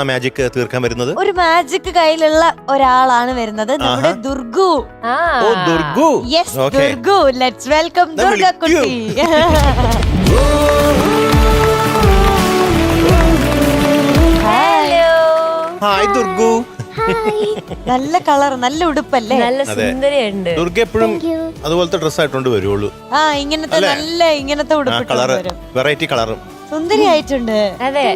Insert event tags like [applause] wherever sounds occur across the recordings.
ആ മാജിക് തീർക്കാൻ വരുന്നത്? ഒരു മാജിക് കയ്യിലുള്ള ഒരാളാണ് വരുന്നത്. നമ്മുടെ ആഹാ. ദുർഗു ഓ Durgu. Yes Durgu. Let's welcome Durga. കുട്ടി ഹായ് ദുർഗു. നല്ല കളർ നല്ല ഉടുപ്പല്ലേ? നല്ല. സുന്ദരിയുണ്ട്. ദുർഗ എപ്പോഴും അതുപോലത്തെ ഡ്രസ് ആയിട്ടുണ്ട് വരുള്ളൂ ആ ഇങ്ങനത്തെ അല്ലേ? നല്ല ഇങ്ങനത്തെ ഉടുപ്പ് ഉടുപ്പിട്ട് കളറ്. വരും. വെറൈറ്റി കളറും. സുന്ദരിയായിട്ടുണ്ട്. അതെ.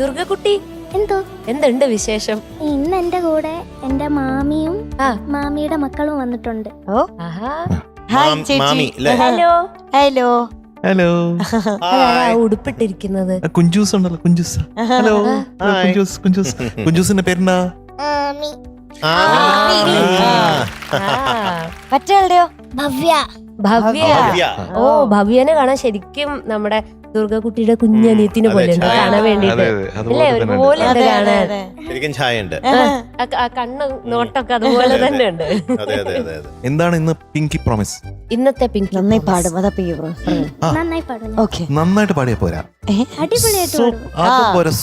ദുർഗക്കുട്ടി എന്തോ? എന്തുണ്ട് വിശേഷം? ഇന്ന് എന്റെ കൂടെ എന്റെ മാമിയും ആ. മാമിയുടെ മക്കളും വന്നിട്ടുണ്ട്. ഓ. ആഹാ. ഹായ് മാം- ചേച്ചി. മാമി അല്ലേ? ഹലോ. ഹലോ. ഹലോ. അതാരാ. ഉടുപ്പിട്ടിരിക്കുന്നത്. ആ, കുഞ്ചൂസ് ഉണ്ടല്ലോ കുഞ്ചൂസ്. ഹലോ. കുഞ്ചൂസ് കുഞ്ചൂസ്. കുഞ്ചൂസിന്റെ പേരെന്താ ആ. ആ, മറ്റേയാളുടെയോ ഭവ്യ ഭവ്യ. ഭവ്യ. ഓ ഭവ്യനെ കാണാൻ ശരിക്കും നമ്മുടെ ദുർഗക്കുട്ടിയുടെ കുഞ്ഞനിയത്തിനെ പോലെ ഉണ്ട്. കാണാൻ വേണ്ടിട്ട്. അതെ, അതെ, അതുപോലെ അല്ലേ? തന്നെ ഒരുപോലെ ഉണ്ട് കാണാൻ. ശരിക്കും ചായ ഉണ്ട് ആ, ആ കണ്ണ് നോട്ടൊക്കെ അതുപോലെ അതെ, തന്നെ ഉണ്ട്. അതെ അതെ അതെ അതെ. എന്താണ് ഇന്ന് പിങ്കി പ്രോമിസ്? ഇന്നത്തെ പിങ്കി നന്നായി പാടും. അതാ പിങ്കി പ്രോമിസ്. നന്നായി പാടുന്നു ഓക്കെ. നന്നായിട്ട് പാടിയ പോരാ.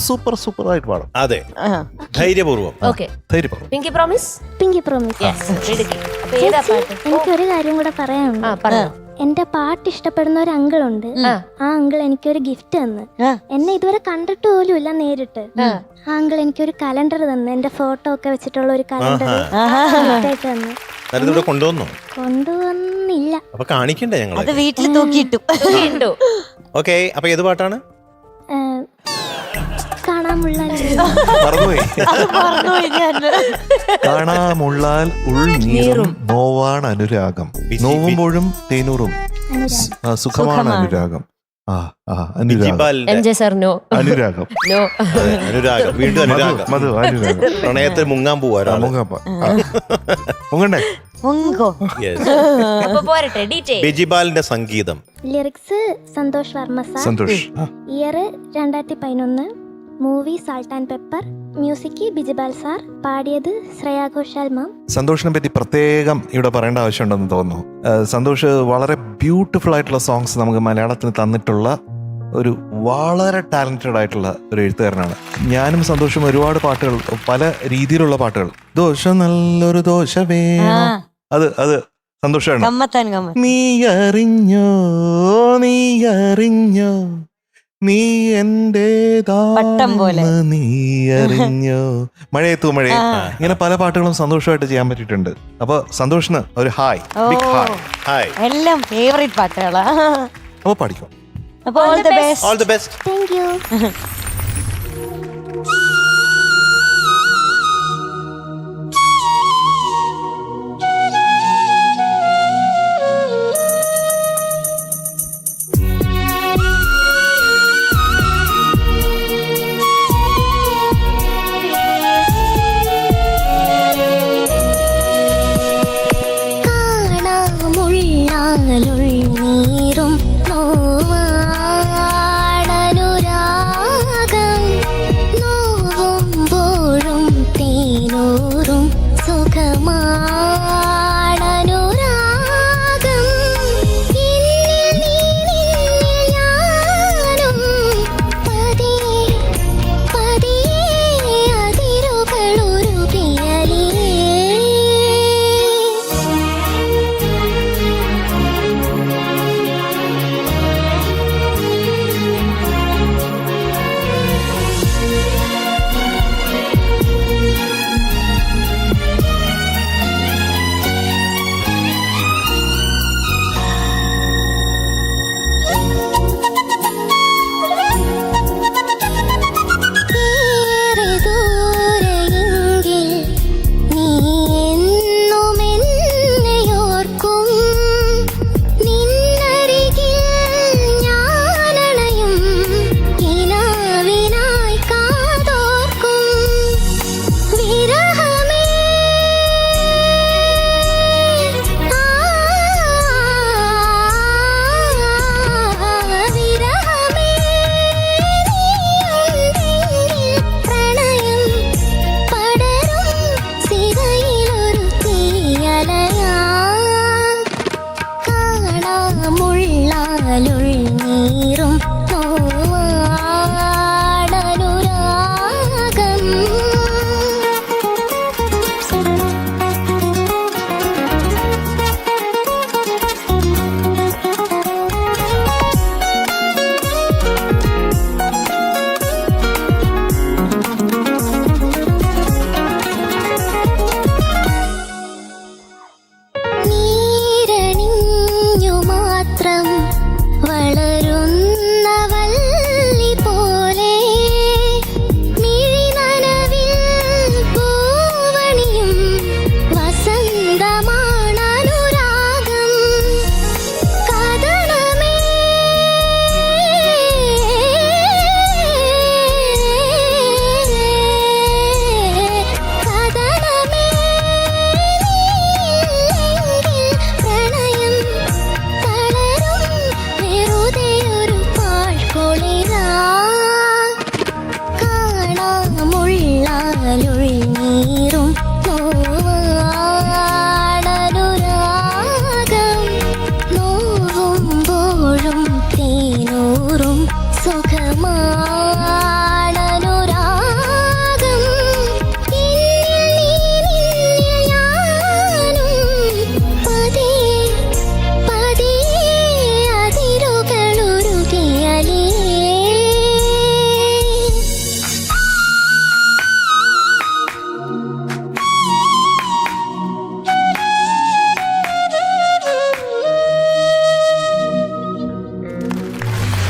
സൂപ്പർ സൂപ്പർ ആയിട്ട് പാടും. അതെ. ധൈര്യപൂർവം. Pinky promise? Pinky promise. ഓ, എനിക്കൊരു കാര്യം കൂടെ പറയാനുണ്ട്. എന്റെ പാട്ട് ഇഷ്ടപ്പെടുന്ന ഒരു അങ്കിൾ ഉണ്ട് ആ. അങ്കിൾ എനിക്ക് ഒരു ഗിഫ്റ്റ് തന്ന്. എന്നെ ഇതുവരെ കണ്ടിട്ട് പോലും ഇല്ല നേരിട്ട്. ആ. അങ്കിൾ എനിക്ക് ഒരു കലണ്ടർ തന്നു എന്റെ ഫോട്ടോ ഒക്കെ വെച്ചിട്ടുള്ള ഒരു കലണ്ടർ ഗിഫ്റ്റായിട്ട് തന്നു. കൊണ്ടുവന്നു? കൊണ്ടുവന്നില്ല. അപ്പൊ കാണിക്കണ്ടേ അത് വീട്ടിൽ തൂക്കിയിട്ടു. ഓക്കെ അപ്പൊ ഏത് പാട്ടാണ്? കാണാമുള്ളാൽ ഉൾനീറും നോവാണ് അനുരാഗം. നോവുമ്പോഴും തേനൂറും. ആ, സുഖമാണ്. അനുരാഗം. ആ ആ അനുരാഗം. ജിബാലിന്റെ സർ നോ. അനുരാഗം. നോ. അനുരാഗം. വീണ്ടും അനുരാഗം. മധു അനുരാഗം. പ്രണയത്തിൽ മുങ്ങാൻ പോവാ. മുങ്ങണ്ടേ? ബിജിബാലിന്റെ സംഗീതം. Lyrics Santhosh Varma sir. Santhosh. Year രണ്ടായിരത്തി പതിനൊന്ന്. Movie salt and pepper music Bijibal sir പാടിയത് ശ്രേയാ ഘോഷാൽ മാം. സന്തോഷിനെ പറ്റി പ്രത്യേകം ഇവിടെ പറയേണ്ട ആവശ്യമുണ്ടെന്ന് തോന്നുന്നു. സന്തോഷ് വളരെ ബ്യൂട്ടിഫുൾ ആയിട്ടുള്ള സോങ്സ് നമുക്ക് മലയാളത്തിന് തന്നിട്ടുള്ള ഒരു വളരെ ടാലന്റഡ് ആയിട്ടുള്ള ഒരു എഴുത്തുകാരനാണ്. ഞാനും സന്തോഷം ഒരുപാട് പാട്ടുകൾ പല രീതിയിലുള്ള പാട്ടുകൾ. ദോശ നല്ലൊരു ദോശ വേണം? അത് അത് സന്തോഷമാണ് നീ അറിഞ്ഞോ നീ അറിഞ്ഞോ നീ പട്ടം പോലെ. നീ അറിഞ്ഞോ? [laughs] മഴയത്തു മഴ ഇങ്ങനെ പല പാട്ടുകളും സന്തോഷമായിട്ട് ചെയ്യാൻ പറ്റിയിട്ടുണ്ട്. അപ്പൊ സന്തോഷിന് ഒരു ഹായ്. Big hi. ഹായ്. എല്ലാം ഫേവറേറ്റ് പാട്ടുകളാ. അപ്പൊ പഠിക്കും അപ്പൊ all the best all the best thank you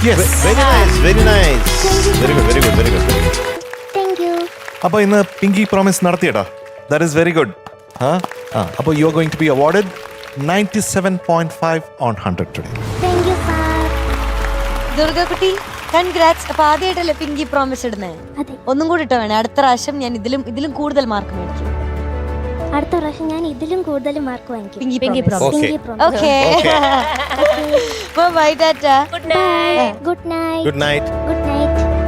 very nice very nice very good very good very good അപ്പോൾ ഇന്ന് പിങ്കി പ്രോമിസ് നടത്തിയടാ. ദാറ്റ് ഈസ് വെരി ഗുഡ് ആ ആ അപ്പോൾ you are going to be awarded ninety seven point five on hundred today ദുർഗക്കുട്ടി congrats അപ്പൊ ആദ്യമായിട്ടല്ലേ Pinky promise ഇടുന്നേ? ഒന്നും കൂടി ഇട്ടോ വേണേ. അടുത്ത പ്രാവശ്യം ഞാൻ ഇതിലും ഇതിലും കൂടുതൽ മാർക്ക് മേടിക്കും. അടുത്ത പ്രാവശ്യം ഞാൻ ഇതിലും കൂടുതൽ മാർക്ക് വാങ്ങിക്കും. Good night good night good night